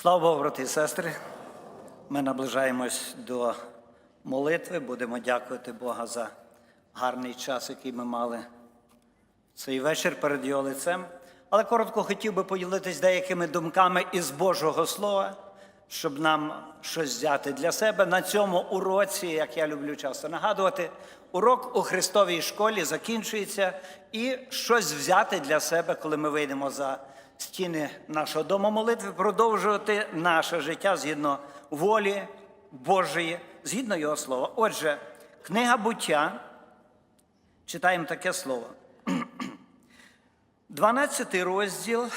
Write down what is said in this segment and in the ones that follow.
Слава Богу, брати і сестри. Ми наближаємось до молитви. Будемо дякувати Бога за гарний час, який ми мали цей вечір перед його лицем. Але коротко хотів би поділитись деякими думками із Божого Слова, щоб нам щось взяти для себе. На цьому уроці, як я люблю часто нагадувати, урок у Христовій школі закінчується і щось взяти для себе, коли ми вийдемо за стіни нашого дому молитви, продовжувати наше життя згідно волі Божої, згідно Його слова. Отже, книга буття, читаємо таке слово. 12 розділ,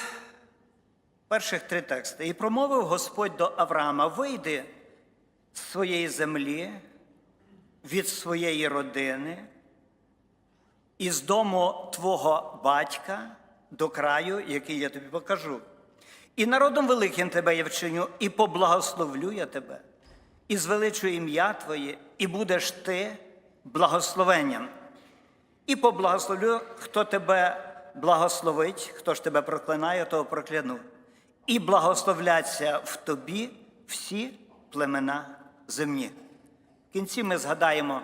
перших три тексти. І промовив Господь до Авраама: вийди з своєї землі, від своєї родини, із дому твого батька до краю, який я тобі покажу. І народом великим тебе я вчиню, і поблагословлю я тебе, і звеличу ім'я Твоє, і будеш ти благословенням. І поблагословлю, хто тебе благословить, хто ж тебе проклинає, того прокляну. І благословляться в тобі всі племена земні. В кінці ми згадаємо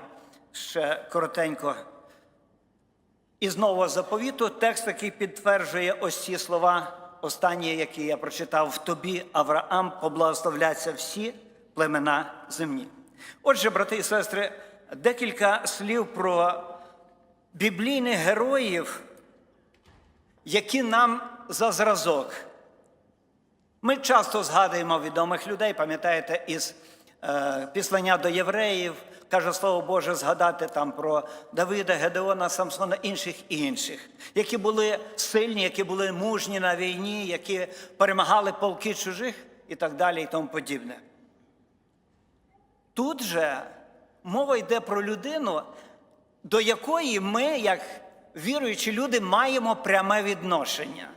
ще коротенько із нового заповіту текст, який підтверджує ось ці слова, останні, які я прочитав в тобі, Авраам, поблагословляться всі племена земні. Отже, брати і сестри, декілька слів про біблійних героїв, які нам за зразок. Ми часто згадуємо відомих людей, пам'ятаєте, із е, післання до євреїв, каже Слово Боже, згадати там про Давида, Гедеона, Самсона, інших і інших, які були сильні, які були мужні на війні, які перемагали полки чужих і так далі, і тому подібне. Тут же мова йде про людину, до якої ми, як віруючі люди, маємо пряме відношення.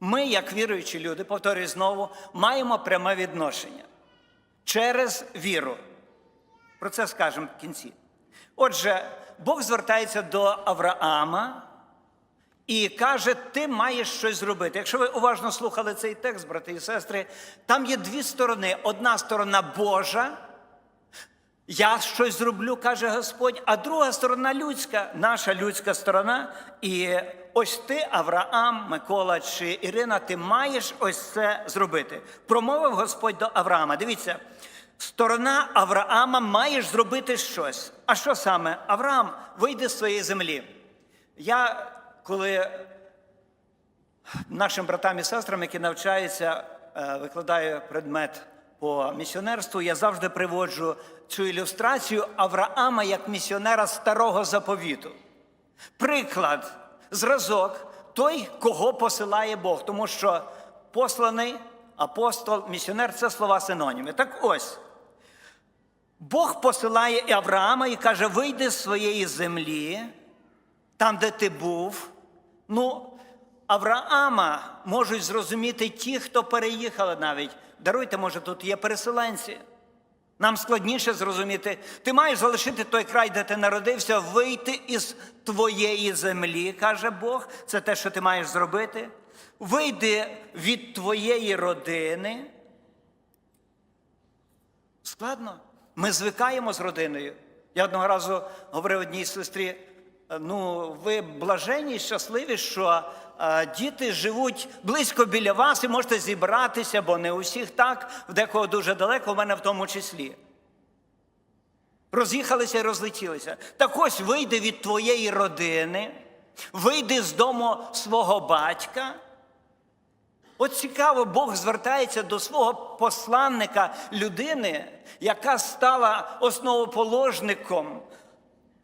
Ми, як віруючі люди, повторюю знову, маємо пряме відношення через віру. Про це скажемо в кінці. Отже, Бог звертається до Авраама і каже: ти маєш щось зробити. Якщо ви уважно слухали цей текст, брати і сестри, там є дві сторони: одна сторона Божа. Я щось зроблю, каже Господь, а друга сторона людська, наша людська сторона. І ось ти, Авраам, Микола чи Ірина, ти маєш ось це зробити. Промовив Господь до Авраама. Дивіться, сторона Авраама маєш зробити щось. А що саме? Авраам, вийди з своєї землі. Я коли нашим братам і сестрам, які навчаються, е, викладаю предмет по місіонерству, я завжди приводжу цю ілюстрацію Авраама як місіонера старого заповіту. Приклад, зразок, той, кого посилає Бог, тому що посланий апостол, місіонер це слова синоніми. Так ось. Бог посилає Авраама і каже: вийди з своєї землі, там, де ти був. Ну, Авраама можуть зрозуміти ті, хто переїхали навіть. Даруйте, може, тут є переселенці. Нам складніше зрозуміти, ти маєш залишити той край, де ти народився, вийти із твоєї землі, каже Бог. Це те, що ти маєш зробити. Вийди від твоєї родини. Складно. Ми звикаємо з родиною. Я одного разу говорив одній сестрі: ну, ви блаженні, щасливі, що е, діти живуть близько біля вас і можете зібратися, бо не усіх так, в декого дуже далеко, в мене в тому числі. Роз'їхалися і розлетілися. Так ось вийди від твоєї родини, вийди з дому свого батька. От цікаво, Бог звертається до свого посланника людини, яка стала основоположником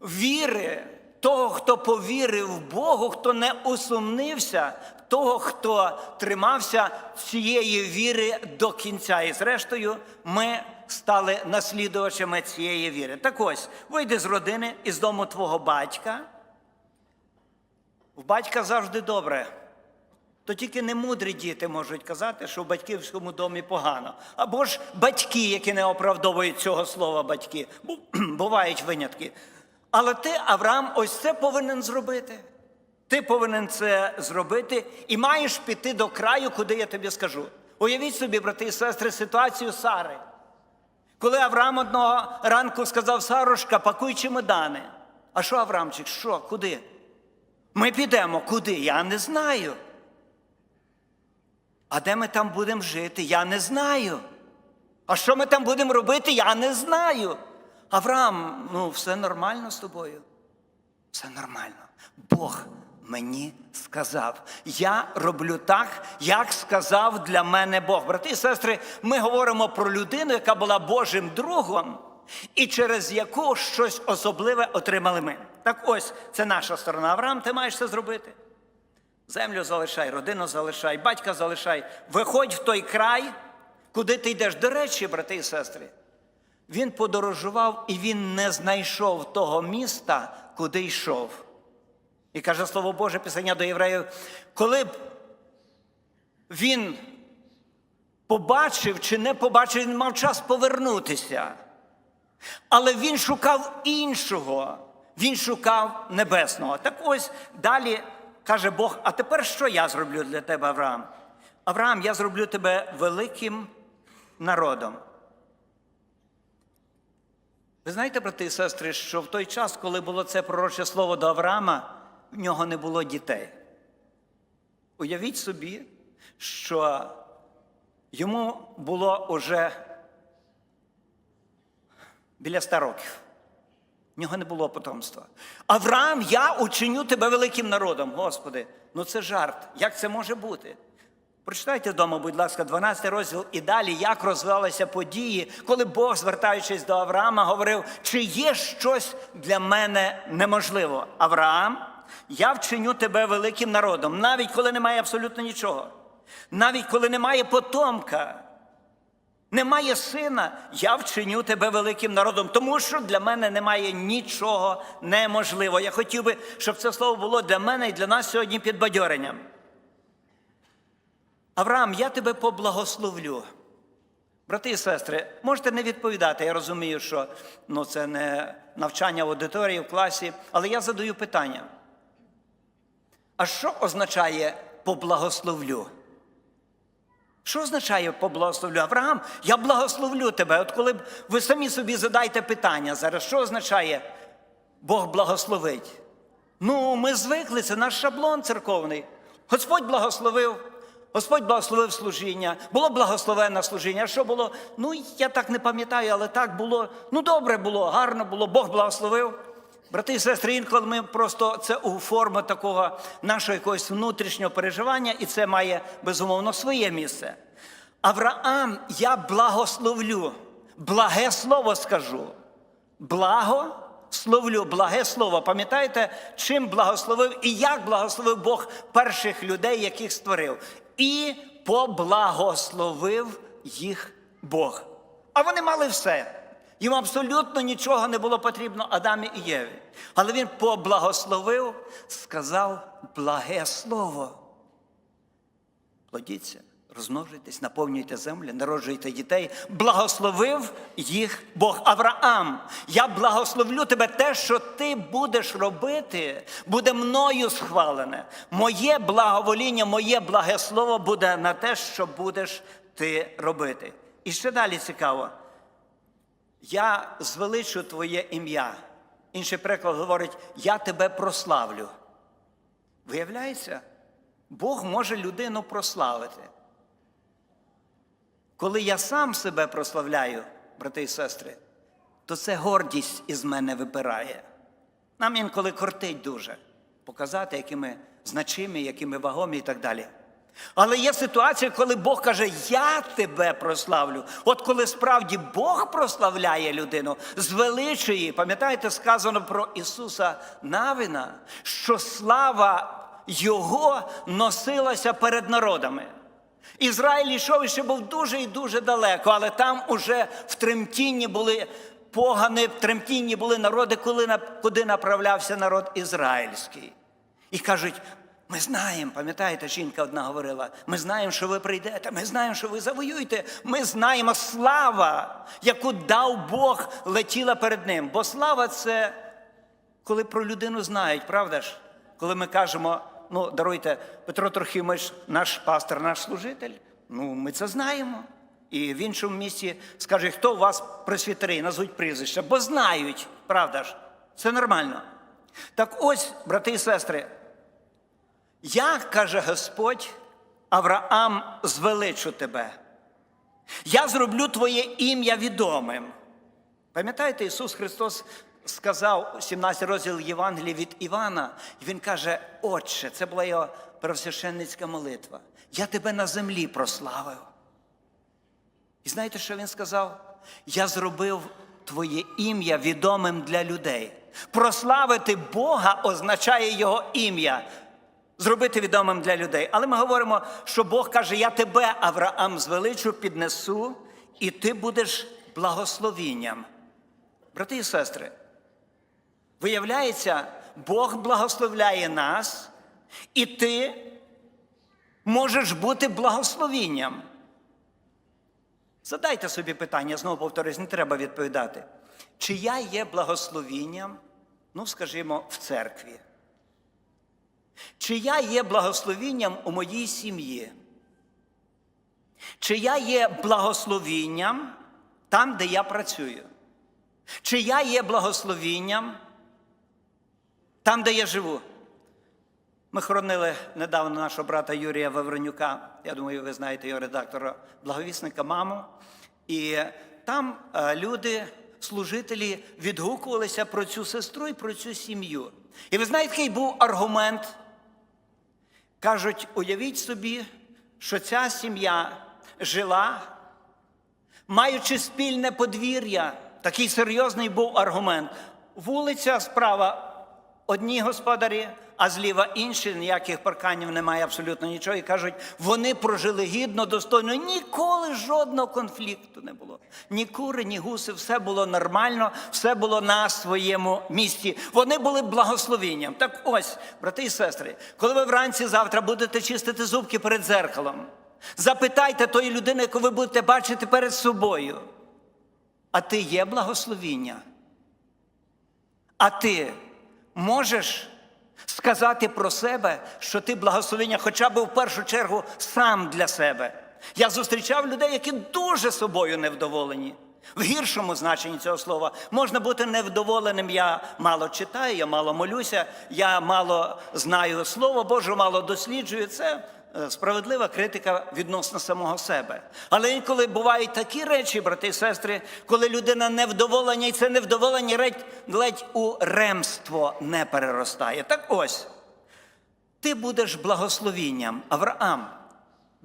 віри, того, хто повірив Богу, хто не усумнився, того, хто тримався цієї віри до кінця. І зрештою, ми стали наслідувачами цієї віри. Так ось, вийди з родини із дому твого батька. В батька завжди добре. То тільки немудрі діти можуть казати, що в батьківському домі погано. Або ж батьки, які не оправдовують цього слова батьки. Бувають винятки. Але ти, Авраам, ось це повинен зробити. Ти повинен це зробити і маєш піти до краю, куди я тобі скажу. Уявіть собі, брати і сестри, ситуацію Сари. Коли Авраам одного ранку сказав Сарушка, пакуй чемодани. А що Аврамчик? Що? Куди? Ми підемо. Куди? Я не знаю. А де ми там будемо жити? Я не знаю. А що ми там будемо робити? Я не знаю. Авраам, ну все нормально з тобою. Все нормально. Бог мені сказав. Я роблю так, як сказав для мене Бог. Брати і сестри, ми говоримо про людину, яка була Божим другом, і через яку щось особливе отримали ми. Так ось, це наша сторона. Авраам, ти маєш це зробити. Землю залишай, родину залишай, батька залишай. Виходь в той край, куди ти йдеш. До речі, брати і сестри, він подорожував і він не знайшов того міста, куди йшов. І каже Слово Боже, Писання до євреїв, коли б він побачив чи не побачив, він мав час повернутися. Але він шукав іншого, він шукав небесного. Так ось далі каже Бог: а тепер що я зроблю для тебе, Авраам? Авраам, я зроблю тебе великим народом. Ви знаєте, брати і сестри, що в той час, коли було це пророче слово до Авраама, в нього не було дітей. Уявіть собі, що йому було уже біля ста років. В нього не було потомства. Авраам, я учиню тебе великим народом. Господи, ну це жарт. Як це може бути? Прочитайте вдома, будь ласка, 12 розділ і далі, як розвивалися події, коли Бог, звертаючись до Авраама, говорив, чи є щось для мене неможливо. Авраам, я вчиню тебе великим народом, навіть коли немає абсолютно нічого, навіть коли немає потомка. Немає сина, я вчиню тебе великим народом, тому що для мене немає нічого неможливого. Я хотів би, щоб це слово було для мене і для нас сьогодні підбадьоренням. Авраам, я тебе поблагословлю. Брати і сестри, можете не відповідати. Я розумію, що ну, це не навчання в аудиторії, в класі, але я задаю питання. А що означає поблагословлю? Що означає поблагословлю? Авраам, я благословлю тебе. От коли б ви самі собі задайте питання зараз, що означає Бог благословить? Ну, ми звикли, це наш шаблон церковний. Господь благословив, Господь благословив служіння, було благословенне служіння. А що було? Ну, я так не пам'ятаю, але так було. Ну, добре було, гарно було, Бог благословив. Брати і сестри, інколи ми просто це у форму такого нашого якогось внутрішнього переживання, і це має безумовно своє місце. Авраам, я благословлю, благе слово скажу. Благо словлю, благе слово. Пам'ятаєте, чим благословив і як благословив Бог перших людей, яких створив? І поблагословив їх Бог. А вони мали все. Їм абсолютно нічого не було потрібно Адамі і Єві. Але він поблагословив, сказав благе слово. Плодіться, розмножуйтесь, наповнюйте землю, народжуйте дітей. Благословив їх Бог. Авраам, я благословлю тебе те, що ти будеш робити, буде мною схвалене. Моє благовоління, моє благе слово буде на те, що будеш ти робити. І ще далі цікаво. Я звеличу твоє ім'я. Інший приклад говорить, я тебе прославлю. Виявляється, Бог може людину прославити. Коли я сам себе прославляю, брати і сестри, то це гордість із мене випирає. Нам інколи кортить дуже показати, які ми значимі, які ми вагомі і так далі. Але є ситуація, коли Бог каже, я тебе прославлю. От коли справді Бог прославляє людину, звеличує, пам'ятаєте, сказано про Ісуса Навина, що слава Його носилася перед народами. Ізраїль йшов і ще був дуже і дуже далеко, але там уже в тремтінні були погани, в тремтінні були народи, куди направлявся народ ізраїльський. І кажуть, ми знаємо, пам'ятаєте, жінка одна говорила, ми знаємо, що ви прийдете, ми знаємо, що ви завоюєте. Ми знаємо слава, яку дав Бог, летіла перед ним. Бо слава це коли про людину знають, правда ж? Коли ми кажемо, ну, даруйте, Петро Трохимович, наш пастор, наш служитель, Ну, ми це знаємо. І в іншому місці скаже, хто у вас пресвітери, назвуть прізвище, бо знають, правда ж? Це нормально. Так ось, брати і сестри, я, каже Господь, Авраам, звеличу тебе. Я зроблю твоє ім'я відомим. Пам'ятаєте, Ісус Христос сказав 17 розділ Євангелії від Івана, і Він каже: Отче, це була його первосвященницька молитва. Я тебе на землі прославив. І знаєте, що він сказав? Я зробив твоє ім'я відомим для людей. Прославити Бога означає Його ім'я. Зробити відомим для людей. Але ми говоримо, що Бог каже: Я тебе, Авраам, звеличу, піднесу, і ти будеш благословінням. Брати і сестри, виявляється, Бог благословляє нас, і ти можеш бути благословінням. Задайте собі питання, знову повторюсь, не треба відповідати. Чи я є благословінням, ну, скажімо, в церкві? Чи я є благословінням у моїй сім'ї? Чи я є благословінням там, де я працюю? Чи я є благословінням там, де я живу? Ми хоронили недавно нашого брата Юрія Вавренюка, я думаю, ви знаєте його редактора, благовісника маму. І там е, люди, служителі, відгукувалися про цю сестру і про цю сім'ю. І ви знаєте, який був аргумент? Кажуть, уявіть собі, що ця сім'я жила, маючи спільне подвір'я, такий серйозний був аргумент. Вулиця справа одні господарі, а зліва інші, ніяких парканів немає, абсолютно нічого. І кажуть, вони прожили гідно, достойно, ніколи жодного конфлікту не було. Ні кури, ні гуси, все було нормально, все було на своєму місці. Вони були благословенням. Так ось, брати і сестри, коли ви вранці завтра будете чистити зубки перед зеркалом, запитайте тої людини, яку ви будете бачити перед собою. А ти є благословіння? А ти можеш сказати про себе, що ти благословення хоча б в першу чергу сам для себе. Я зустрічав людей, які дуже собою невдоволені. В гіршому значенні цього слова можна бути невдоволеним. Я мало читаю, я мало молюся, я мало знаю Слово Боже, мало досліджую. Це справедлива критика відносно самого себе. Але інколи бувають такі речі, брати і сестри, коли людина невдоволення, і це невдоволення ледь, ледь у ремство не переростає. Так ось, ти будеш благословінням, Авраам.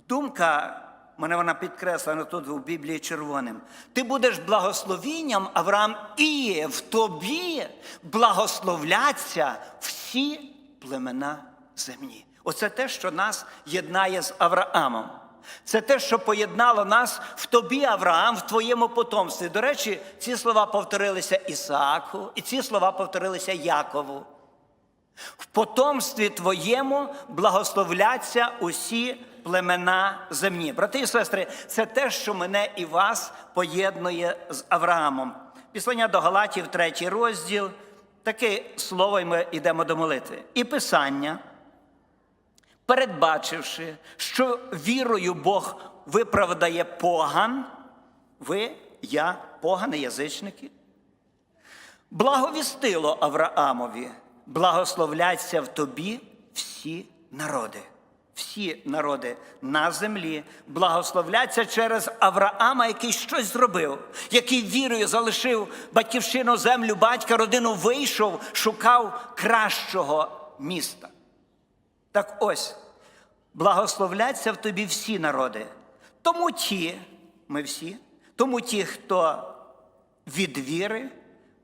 Думка, мене вона підкреслена тут в Біблії червоним. Ти будеш благословінням, Авраам, і в тобі благословляться всі племена землі. Оце те, що нас єднає з Авраамом. Це те, що поєднало нас в тобі, Авраам, в твоєму потомстві. До речі, ці слова повторилися Ісааку, і ці слова повторилися Якову. В потомстві твоєму благословляться усі племена земні. Брати і сестри, це те, що мене і вас поєднує з Авраамом. Післання до Галатів, третій розділ, таке слово, і ми йдемо до молитви. І Писання, передбачивши, що вірою Бог виправдає поган, ви, я, погани, язичники, благовістило Авраамові, благословляться в тобі всі народи. Всі народи на землі благословляться через Авраама, який щось зробив, який вірою залишив батьківщину, землю, батька, родину, вийшов, шукав кращого міста. Так ось, благословляться в тобі всі народи. Тому ті, ми всі, тому ті, хто від віри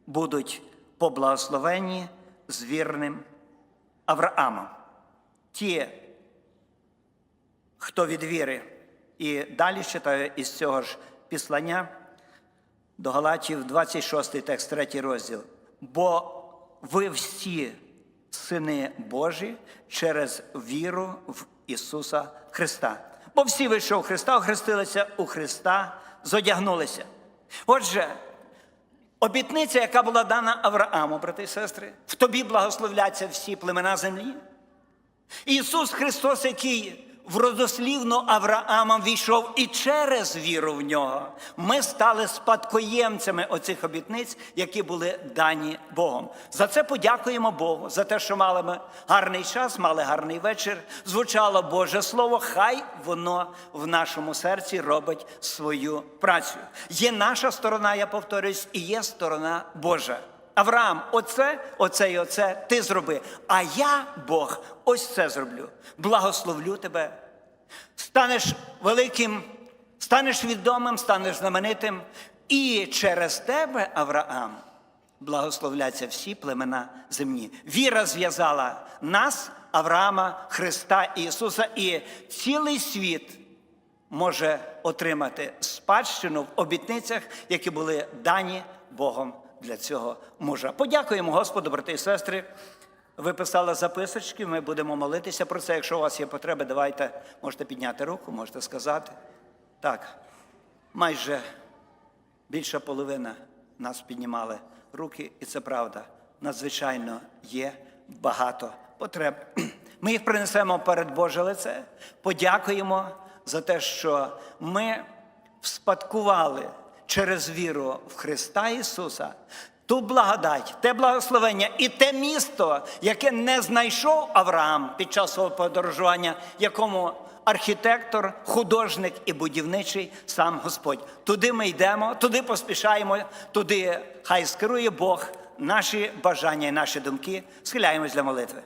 будуть поблагословені з вірним Авраамом. Ті, хто від віри. І далі читаю із цього ж післання до Галатів, 26 текст, 3 розділ. Бо ви всі сини Божі через віру в Ісуса Христа. Бо всі вийшли у Христа, охрестилися у Христа, зодягнулися. Отже, обітниця, яка була дана Аврааму, брати і сестри, в тобі благословляться всі племена землі. Ісус Христос, який в родослівну Авраама війшов і через віру в нього. Ми стали спадкоємцями оцих обітниць, які були дані Богом. За це подякуємо Богу, за те, що мали ми гарний час, мали гарний вечір. Звучало Боже Слово, хай воно в нашому серці робить свою працю. Є наша сторона, я повторюсь, і є сторона Божа. Авраам, оце, оце і оце ти зроби. А я, Бог, ось це зроблю. Благословлю тебе. Станеш великим, станеш відомим, станеш знаменитим. І через тебе, Авраам, благословляться всі племена земні. Віра зв'язала нас, Авраама, Христа Ісуса, і цілий світ може отримати спадщину в обітницях, які були дані Богом для цього мужа. Подякуємо Господу, брати і сестри. Ви писали записочки, ми будемо молитися про це. Якщо у вас є потреби, давайте можете підняти руку, можете сказати. Так, майже більша половина нас піднімали руки, і це правда. Надзвичайно є багато потреб. Ми їх принесемо перед Боже лице, подякуємо за те, що ми вспадкували через віру в Христа Ісуса. Ту благодать, те благословення і те місто, яке не знайшов Авраам під час свого подорожування, якому архітектор, художник і будівничий сам Господь. Туди ми йдемо, туди поспішаємо, туди хай скерує Бог наші бажання і наші думки. Схиляємось для молитви.